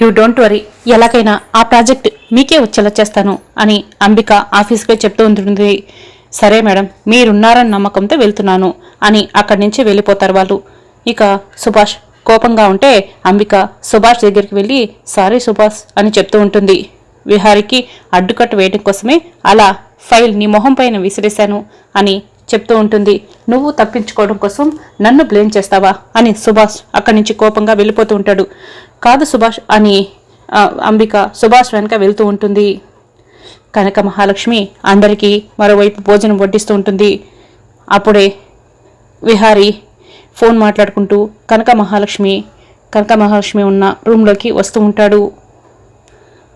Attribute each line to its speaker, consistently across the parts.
Speaker 1: You don't worry ఎలాగైనా ఆ project మీకే వచ్చేలా చేస్తాను అని అంబిక ఆఫీస్కే చెప్తూ ఉంటుంది. సరే మేడం మీరున్నారని నమ్మకంతో వెళ్తున్నాను అని అక్కడి నుంచి వెళ్ళిపోతారు వాళ్ళు. ఇక సుభాష్ కోపంగా ఉంటే అంబిక సుభాష్ దగ్గరికి వెళ్ళి సారీ సుభాష్ అని చెప్తూ ఉంటుంది. విహారికి అడ్డుకట్ట వేయడం కోసమే అలా ఫైల్ నీ మొహం పైన విసిరేశాను అని చెప్తూ ఉంటుంది. నువ్వు తప్పించుకోవడం కోసం నన్ను బ్లేమ్ చేస్తావా? అని సుభాష్ అక్కడి నుంచి కోపంగా వెళ్ళిపోతూ ఉంటాడు. కాదు సుభాష్ అని అంబిక సుభాష్ వెనక వెళ్తూ ఉంటుంది. కనక మహాలక్ష్మి అందరికీ మరోవైపు భోజనం వడ్డిస్తూ ఉంటుంది. అప్పుడే విహారి ఫోన్ మాట్లాడుకుంటూ కనక మహాలక్ష్మి కనక మహాలక్ష్మి ఉన్న రూమ్లోకి వస్తూ ఉంటాడు.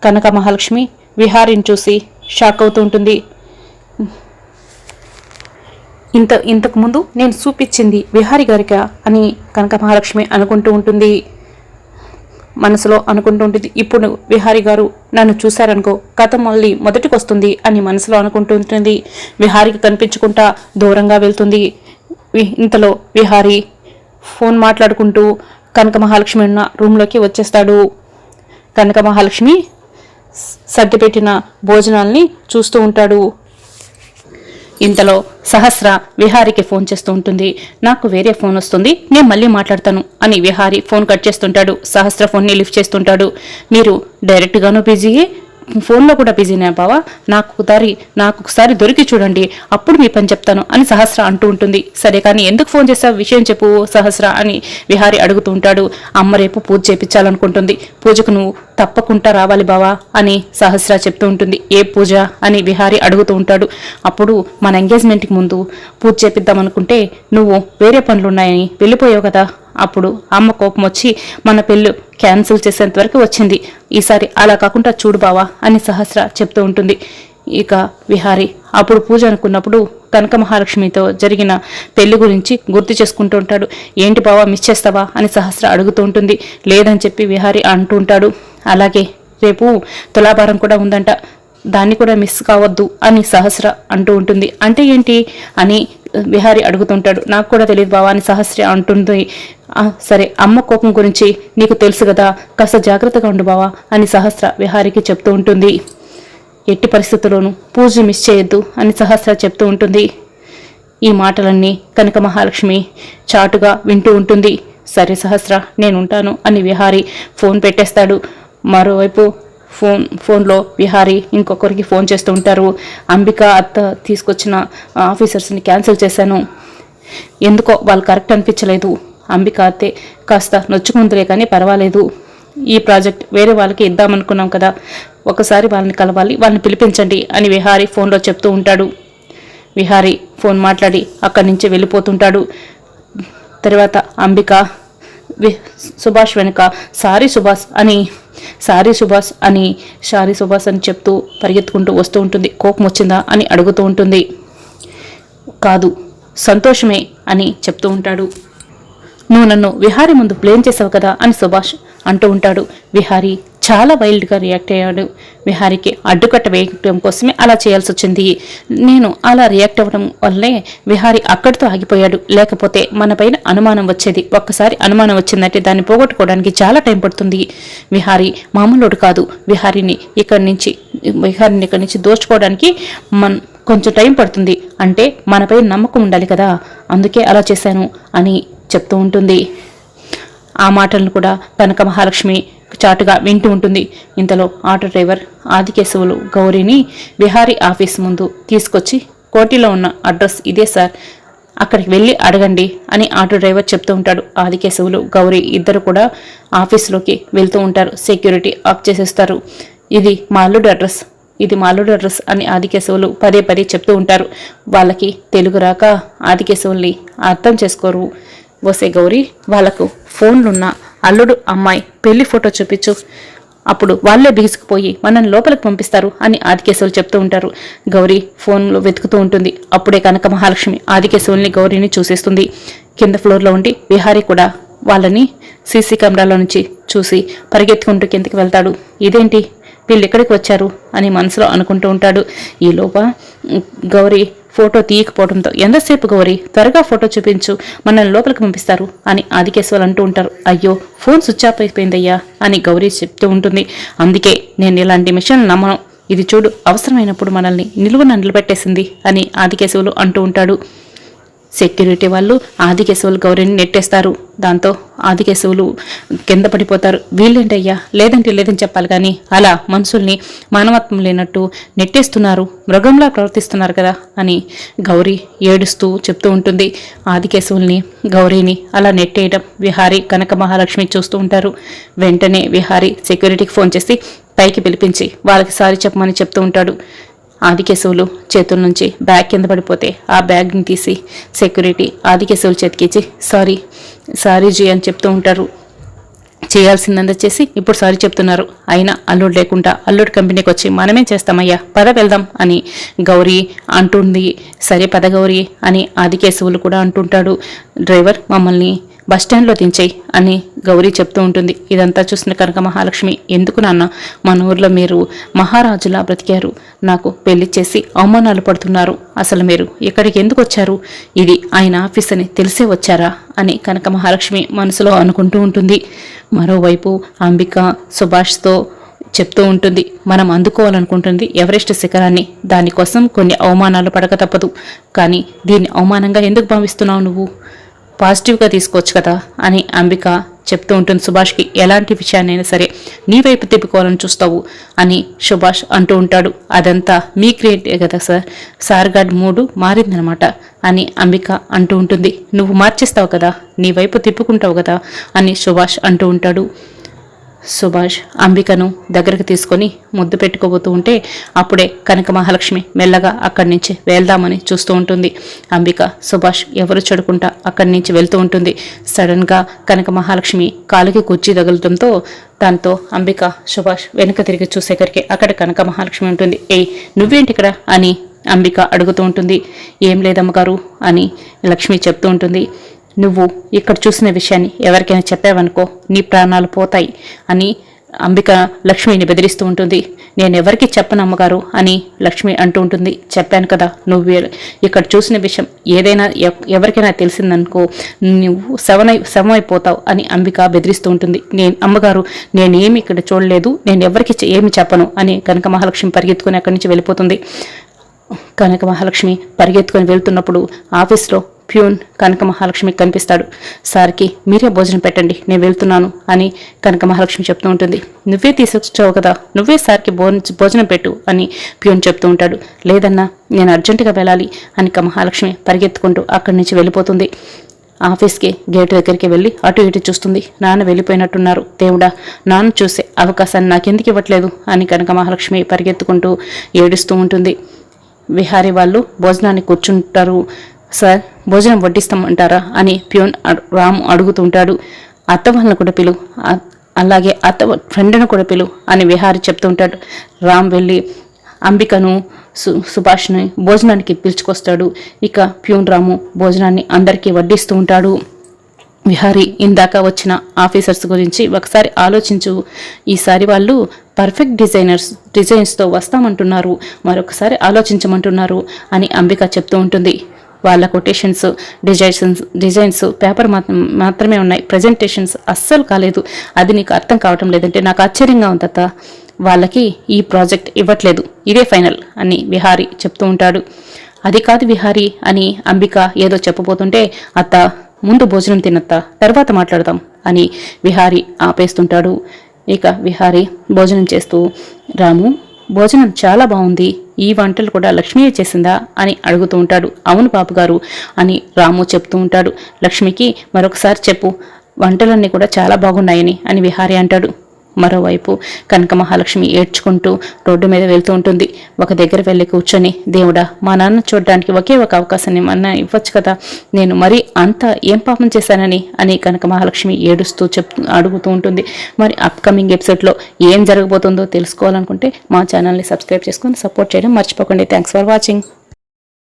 Speaker 1: కనక మహాలక్ష్మి విహారిని చూసి షాక్ అవుతూ ఉంటుంది. ఇంత ఇంతకుముందు నేను చూపించింది విహారి గారిక అని కనక మహాలక్ష్మి అనుకుంటూ ఉంటుంది. మనసులో అనుకుంటుంటుంది ఇప్పుడు విహారి గారు నన్ను చూశారనుకో కథ మళ్ళీ మొదటికి వస్తుంది అని మనసులో అనుకుంటూ ఉంటుంది. విహారికి కనిపించుకుంటా దూరంగా వెళ్తుంది. వి- ఇంతలో విహారి ఫోన్ మాట్లాడుకుంటూ కనక మహాలక్ష్మి ఉన్న రూమ్లోకి వచ్చేస్తాడు. కనక మహాలక్ష్మి సర్దిపెట్టిన భోజనాల్ని చూస్తూ ఉంటాడు. ఇంతలో సహస్ర విహారికి ఫోన్ చేస్తూ ఉంటుంది. నాకు వేరే ఫోన్ వస్తుంది నేను మళ్ళీ మాట్లాడతాను అని విహారి ఫోన్ కట్ చేస్తుంటాడు. సహస్ర ఫోన్ని లిఫ్ట్ చేస్తుంటాడు. మీరు డైరెక్ట్గాను బిజీయే ఫోన్లో కూడా బిజీనే బావా. నాకు ఒకసారి నాకు ఒకసారి దొరికి చూడండి. అప్పుడు మీ పని చెప్తాను అని సహస్ర అంటూ ఉంటుంది. సరే కానీ ఎందుకు ఫోన్ చేసావు విషయం చెప్పు సహస్ర అని విహారి అడుగుతూ ఉంటాడు. అమ్మ రేపు పూజ చేపించాలనుకుంటుంది. పూజకు నువ్వు తప్పకుండా రావాలి బావా అని సహస్ర చెప్తూ ఉంటుంది. ఏ పూజ అని విహారి అడుగుతూ ఉంటాడు. అప్పుడు మన ఎంగేజ్మెంట్కి ముందు పూజ చేపిద్దాం అనుకుంటే నువ్వు వేరే పనులు ఉన్నాయని వెళ్ళిపోయావు కదా. అప్పుడు అమ్మ కోపం వచ్చి మన పెళ్ళి క్యాన్సిల్ చేసేంత వరకు వచ్చింది. ఈసారి అలా కాకుండా చూడు బావా అని సహస్ర చెప్తూ ఉంటుంది. ఇక విహారి అప్పుడు పూజ అనుకున్నప్పుడు కనక మహాలక్ష్మితో జరిగిన పెళ్ళి గురించి గుర్తు చేసుకుంటూ ఉంటాడు. ఏంటి బావా మిస్ చేస్తావా? అని సహస్ర అడుగుతూ ఉంటుంది. లేదని చెప్పి విహారి అంటూ ఉంటాడు. అలాగే రేపు తులాభారం కూడా ఉందంట. దాన్ని కూడా మిస్ కావద్దు అని సహస్ర అంటూ ఉంటుంది. అంటే ఏంటి? అని విహారి అడుగుతుంటాడు నాకు కూడా తెలియదు బావా అని సహస్ర అంటుంది. సరే అమ్మ కోపం గురించి నీకు తెలుసు కదా కాస్త జాగ్రత్తగా ఉండు బావా అని సహస్ర విహారికి చెప్తూ ఉంటుంది. ఎట్టి పరిస్థితుల్లోనూ పూజ మిస్ చేయొద్దు అని సహస్ర చెప్తూ ఉంటుంది. ఈ మాటలన్నీ కనక మహాలక్ష్మి చాటుగా వింటూ ఉంటుంది. సరే సహస్ర నేను ఉంటాను అని విహారి ఫోన్ పెట్టేస్తాడు. మరోవైపు ఫోన్ ఫోన్లో విహారి ఇంకొకరికి ఫోన్ చేస్తూ ఉంటారు. అంబిక అత్త తీసుకొచ్చిన ఆఫీసర్స్ని క్యాన్సిల్ చేశాను. ఎందుకో వాళ్ళు కరెక్ట్ అనిపించలేదు. అంబిక అత్తే కాస్త నొచ్చుకుందిలే కానీ పర్వాలేదు. ఈ ప్రాజెక్ట్ వేరే వాళ్ళకి ఇద్దామనుకున్నాం కదా. ఒకసారి వాళ్ళని కలవాలి వాళ్ళని పిలిపించండి అని విహారి ఫోన్లో చెప్తూ ఉంటాడు. విహారి ఫోన్ మాట్లాడి అక్కడి నుంచి వెళ్ళిపోతుంటాడు. తర్వాత అంబిక వి- సుభాష్ వెనుక సారీ సుభాష్ అని సారీ సుభాష్ అని సారీ సుభాష్ అని చెప్తూ పరిగెత్తుకుంటూ వస్తూ ఉంటుంది. కోపం వచ్చిందా అని అడుగుతూ ఉంటుంది. కాదు సంతోషమే అని చెప్తూ ఉంటాడు. నువ్వు నన్ను విహారి ముందు ప్లేన్ చేసావు కదా అని సుభాష్ అంటూ ఉంటాడు. విహారి చాలా వైల్డ్గా రియాక్ట్ అయ్యాడు విహారికి. అడ్డుకట్ట వేయడం కోసమే అలా చేయాల్సి వచ్చింది. నేను అలా రియాక్ట్ అవ్వడం వల్లే విహారి అక్కడితో ఆగిపోయాడు. లేకపోతే మన పైన అనుమానం వచ్చేది. ఒక్కసారి అనుమానం వచ్చిందంటే దాన్ని పోగొట్టుకోవడానికి చాలా టైం పడుతుంది. విహారి మామూలుడు కాదు. విహారిని ఇక్కడి నుంచి విహారిని ఇక్కడి నుంచి దోచుకోవడానికి మన్ కొంచెం టైం పడుతుంది. అంటే మనపై నమ్మకం ఉండాలి కదా. అందుకే అలా చేశాను అని చెప్తూ ఉంటుంది. ఆ మాటలను కూడా కనక మహాలక్ష్మి చాటుగా వింటూ ఉంటుంది. ఇంతలో ఆటో డ్రైవర్ ఆదికేశవులు గౌరీని విహారీ ఆఫీస్ ముందు తీసుకొచ్చి కోటిలో ఉన్న అడ్రస్ ఇదే సార్ అక్కడికి వెళ్ళి అడగండి అని ఆటో డ్రైవర్ చెప్తూ ఉంటాడు. ఆదికేశవులు గౌరీ ఇద్దరు కూడా ఆఫీస్లోకి వెళ్తూ ఉంటారు. సెక్యూరిటీ ఆఫ్ చేసేస్తారు. ఇది మాల్లుడు అడ్రస్. ఇది మా అడ్రస్ అని ఆదికేశవులు పదే పదే చెప్తూ ఉంటారు. వాళ్ళకి తెలుగు రాక ఆదికేశవుల్ని అర్థం చేసుకోరు. వసే గౌరీ వాళ్ళకు ఫోన్లున్నా అల్లుడు అమ్మాయి పెళ్ళి ఫోటో చూపించు. అప్పుడు వాళ్ళే బిగుసుకుపోయి మనల్ని లోపలికి పంపిస్తారు అని ఆదికేశవులు చెప్తూ ఉంటారు. గౌరీ ఫోన్లో వెతుకుతూ ఉంటుంది. అప్పుడే కనక మహాలక్ష్మి ఆదికేశవుల్ని గౌరీని చూసేస్తుంది. కింద ఫ్లోర్లో ఉండి విహారీ కూడా వాళ్ళని సీసీ కెమెరాలో నుంచి చూసి పరిగెత్తుకుంటూ కిందకి వెళ్తాడు. ఇదేంటి? వీళ్ళు ఎక్కడికి వచ్చారు? అని మనసులో అనుకుంటూ ఉంటాడు. ఈలోప గౌరీ ఫోటో తీయకపోవడంతో ఎంతసేపు గౌరీ? త్వరగా ఫోటో చూపించు. మనల్ని లోపలికి పంపిస్తారు అని ఆదికేశ్వలు అంటూ ఉంటారు. అయ్యో ఫోన్ స్విచ్ ఆఫ్ అయిపోయిందయ్యా అని గౌరీ చెప్తూ ఉంటుంది. అందుకే నేను ఇలాంటి మిషన్ నమ్మను. ఇది చూడు అవసరమైనప్పుడు మనల్ని నిలువున నిలబెట్టేసింది అని ఆదికేశవులు అంటూ ఉంటాడు. సెక్యూరిటీ వాళ్ళు ఆదికేశవులు గౌరీని నెట్టేస్తారు. దాంతో ఆదికేశవులు కింద పడిపోతారు. వీళ్ళేంటయ్యా? లేదంటే లేదని చెప్పాలి కానీ అలా మనుషుల్ని మానవత్వం లేనట్టు నెట్టేస్తున్నారు. మృగంలా ప్రవర్తిస్తున్నారు కదా అని గౌరీ ఏడుస్తూ చెప్తూ ఉంటుంది. ఆదికేశవుల్ని గౌరీని అలా నెట్టేయడం విహారీ కనక మహాలక్ష్మి చూస్తూ ఉంటారు. వెంటనే విహారీ సెక్యూరిటీకి ఫోన్ చేసి పైకి పిలిపించి వాళ్ళకి సారీ చెప్పమని చెప్తూ ఉంటాడు. ఆదికేశవులు చేతుల నుంచి బ్యాగ్ కింద పడిపోతే ఆ బ్యాగ్ని తీసి సెక్యూరిటీ ఆదికేశవులు చేతికిచ్చి సారీ సారీ జీ అని చెప్తూ ఉంటారు. చేయాల్సిందంతా చేసి ఇప్పుడు సారీ చెప్తున్నారు. అయినా అల్లుడు లేకుండా అల్లుడు కంపెనీకి వచ్చి మనమే చేస్తామయ్యా పద వెళ్దాం అని గౌరీ అంటుంది. సరే పద గౌరీ అని ఆదికేశవులు కూడా అంటుంటాడు. డ్రైవర్ మమ్మల్ని బస్టాండ్లో దించేయి అని గౌరీ చెప్తూ ఉంటుంది. ఇదంతా చూసిన కనక మహాలక్ష్మి ఎందుకు నాన్న? మన ఊర్లో మీరు మహారాజులా బ్రతికారు. నాకు పెళ్ళి చేసి అవమానాలు పడుతున్నారు. అసలు మీరు ఇక్కడికి ఎందుకు వచ్చారు? ఇది ఆయన ఆఫీస్ అని తెలిసే వచ్చారా? అని కనక మహాలక్ష్మి మనసులో అనుకుంటూ ఉంటుంది. మరోవైపు అంబిక సుభాష్తో చెప్తూ ఉంటుంది. మనం అందుకోవాలనుకుంటుంది ఎవరెస్ట్ శిఖరాన్ని. దానికోసం కొన్ని అవమానాలు పడక తప్పదు. కానీ దీన్ని అవమానంగా ఎందుకు భావిస్తున్నావు నువ్వు? పాజిటివ్గా తీసుకోవచ్చు కదా అని అంబిక చెప్తూ ఉంటుంది. సుభాష్కి ఎలాంటి విషయాన్నైనా సరే నీ వైపు తిప్పుకోవాలని చూస్తావు అని సుభాష్ అంటూ ఉంటాడు. అదంతా మీ క్రియేటే కదా సార్. సార్ గాడ్ మూడు మారిందనమాట అని అంబిక అంటూ ఉంటుంది. నువ్వు మార్చేస్తావు కదా నీ వైపు తిప్పుకుంటావు కదా అని సుభాష్ అంటూ ఉంటాడు. సుభాష్ అంబికను దగ్గరకు తీసుకొని ముద్దు పెట్టుకోబోతూ ఉంటే అప్పుడే కనక మహాలక్ష్మి మెల్లగా అక్కడి నుంచి వెళ్దామని చూస్తూ ఉంటుంది. అంబిక సుభాష్ ఎవరు చెడుకుంటా అక్కడి నుంచి వెళ్తూ ఉంటుంది. సడన్గా కనక మహాలక్ష్మి కాలుకి కుర్చీ తగలటంతో దాంతో అంబిక సుభాష్ వెనుక తిరిగి చూసేసరికి అక్కడ కనక మహాలక్ష్మి ఉంటుంది. ఏయ్ నువ్వేంటి ఇక్కడ? అని అంబిక అడుగుతూ ఉంటుంది. ఏం లేదమ్మగారు అని లక్ష్మి చెప్తూ ఉంటుంది. నువ్వు ఇక్కడ చూసిన విషయాన్ని ఎవరికైనా చెప్పావనుకో నీ ప్రాణాలు పోతాయి అని అంబిక లక్ష్మిని బెదిరిస్తూ ఉంటుంది. నేను ఎవరికి చెప్పను అమ్మగారు అని లక్ష్మి అంటూ ఉంటుంది. చెప్పాను కదా నువ్వు ఇక్కడ చూసిన విషయం ఏదైనా ఎవరికైనా తెలిసిందనుకో నువ్వు శవనై శవమైపోతావు అని అంబిక బెదిరిస్తూ ఉంటుంది. నేను అమ్మగారు నేనేమి ఇక్కడ చూడలేదు నేను ఎవరికి ఏమి చెప్పను అని కనుక మహాలక్ష్మి పరిగెత్తుకుని అక్కడి నుంచి వెళ్ళిపోతుంది. కనక మహాలక్ష్మి పరిగెత్తుకొని వెళ్తున్నప్పుడు ఆఫీస్లో ప్యూన్ కనక మహాలక్ష్మి కనిపిస్తాడు. సార్కి మీరే భోజనం పెట్టండి నేను వెళ్తున్నాను అని కనక మహాలక్ష్మి చెప్తూ ఉంటుంది. నువ్వే తీసుకొచ్చావు కదా నువ్వే సార్కి భోజనం పెట్టు అని ప్యూన్ చెప్తూ ఉంటాడు. లేదన్నా నేను అర్జెంటుగా వెళ్ళాలి అని మహాలక్ష్మి పరిగెత్తుకుంటూ అక్కడి నుంచి వెళ్ళిపోతుంది. ఆఫీస్కి గేటు దగ్గరికి వెళ్ళి అటు ఇటు చూస్తుంది. నాన్న వెళ్ళిపోయినట్టున్నారు. దేవుడా నాన్న చూసే అవకాశాన్ని నాకెందుకు ఇవ్వట్లేదు అని కనక మహాలక్ష్మి పరిగెత్తుకుంటూ ఏడుస్తూ ఉంటుంది. విహారీ వాళ్ళు భోజనాన్ని కూర్చుంటారు. సార్ భోజనం వడ్డిస్తామంటారా అని ప్యూన్ రాము అడుగుతుంటాడు. అత్త వాళ్ళని కూడా పిలు. అలాగే అత్త ఫ్రెండ్ను కూడా పిలు అని విహారి చెప్తుంటాడు. రామ్ వెళ్ళి అంబికను సు సుభాష్ని భోజనానికి పిలుచుకొస్తాడు. ఇక ప్యూన్ రాము భోజనాన్ని అందరికీ వడ్డిస్తూ ఉంటాడు. విహారి ఇందాక వచ్చిన ఆఫీసర్స్ గురించి ఒకసారి ఆలోచించు. ఈసారి వాళ్ళు పర్ఫెక్ట్ డిజైనర్స్ డిజైన్స్తో వస్తామంటున్నారు. మరొకసారి ఆలోచించమంటున్నారు అని అంబిక చెప్తూ ఉంటుంది. వాళ్ళ కొటేషన్స్ డిజైన్స్ డిజైన్స్ పేపర్ మాత్రమే ఉన్నాయి. ప్రజెంటేషన్స్ అస్సలు కాలేదు. అది నీకు అర్థం కావటం లేదంటే నాకు ఆశ్చర్యంగా ఉంది అత్త. వాళ్ళకి ఈ ప్రాజెక్ట్ ఇవ్వట్లేదు. ఇదే ఫైనల్ అని విహారీ చెప్తూ ఉంటాడు. అది కాదు విహారీ అని అంబిక ఏదో చెప్పబోతుంటే అత్త ముందు భోజనం తినత్త తర్వాత మాట్లాడదాం అని విహారీ ఆపేస్తుంటాడు. ఇక విహారీ భోజనం చేస్తూ రాము భోజనం చాలా బాగుంది. ఈ వంటలు కూడా లక్ష్మీయే చేసిందా అని అడుగుతూ ఉంటాడు. అవును బాబుగారు అని రాము చెప్తూ ఉంటాడు. లక్ష్మికి మరొకసారి చెప్పు వంటలన్నీ కూడా చాలా బాగున్నాయని అని విహారి అంటాడు. మరోవైపు కనక మహాలక్ష్మి ఏడ్చుకుంటూ రోడ్డు మీద వెళ్తూ ఉంటుంది. ఒక దగ్గర వెళ్ళి కూర్చొని దేవుడా మా నాన్న చూడడానికి ఒకే ఒక అవకాశాన్ని మన ఇవ్వచ్చు కదా? నేను మరీ అంత ఏం పాపం చేశానని? అని కనక మహాలక్ష్మి ఏడుస్తూ చెప్తూ అడుగుతూ ఉంటుంది. మరి అప్కమింగ్ ఎపిసోడ్లో ఏం జరగబోతుందో తెలుసుకోవాలనుకుంటే మా ఛానల్ని సబ్స్క్రైబ్ చేసుకొని సపోర్ట్ చేయడం మర్చిపోకండి. Thanks for watching